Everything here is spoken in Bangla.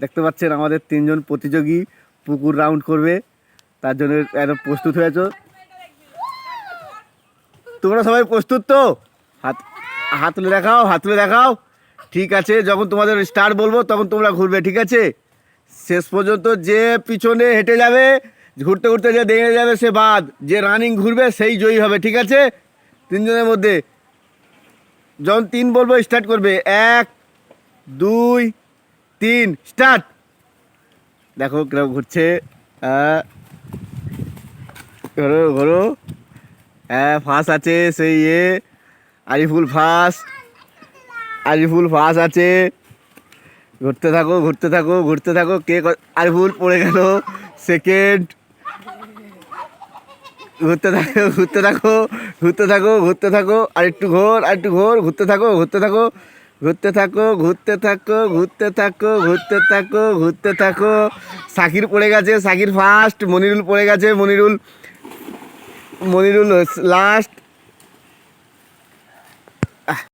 দেখতে পাচ্ছেন আমাদের তিনজন প্রতিযোগী পুকুর রাউন্ড করবে। তার জন্য একদম প্রস্তুত হয়েছ। তোমরা সবাই প্রস্তুত তো? হাত হাত তুলে দেখাও, হাত তুলে দেখাও। ঠিক আছে, যখন তোমাদের স্টার বলব তখন তোমরা ঘুরবে, ঠিক আছে? শেষ পর্যন্ত যে পিছনে হেঁটে যাবে, ঘুরতে ঘুরতে যে দেখে যাবে সে বাদ। যে রানিং ঘুরবে সেই জয়ী হবে, ঠিক আছে? তিনজনের মধ্যে যখন তিন বলব স্টার্ট করবে, এক, দুই তিন, স্টার্ট। দেখো কীরকম ঘুরছে। ঘোরো ঘোরো। হ্যাঁ ফাঁস আছে সেই ইয়ে। আরিফুল ফাঁস। আরিফুল ফাঁস আছে। ঘুরতে থাকো ঘুরতে থাকো ঘুরতে থাকো। ক- আরিফুল পড়ে গেল। সেকেন্ড। ঘুরতে থাকো ঘুরতে থাকো ঘুরতে থাকো ঘুরতে থাকো। আর একটু ঘোর, আর একটু ঘোর, ঘুরতে থাকো ঘুরতে থাকো। ঘুরতে থাকো ঘুরতে থাকো ঘুরতে থাকো ঘুরতে থাকো ঘুরতে থাকো। সাকির পড়ে গেছে, সাকির ফার্স্ট মনিরুল পড়ে গেছে, মনিরুল মনিরুল লাস্ট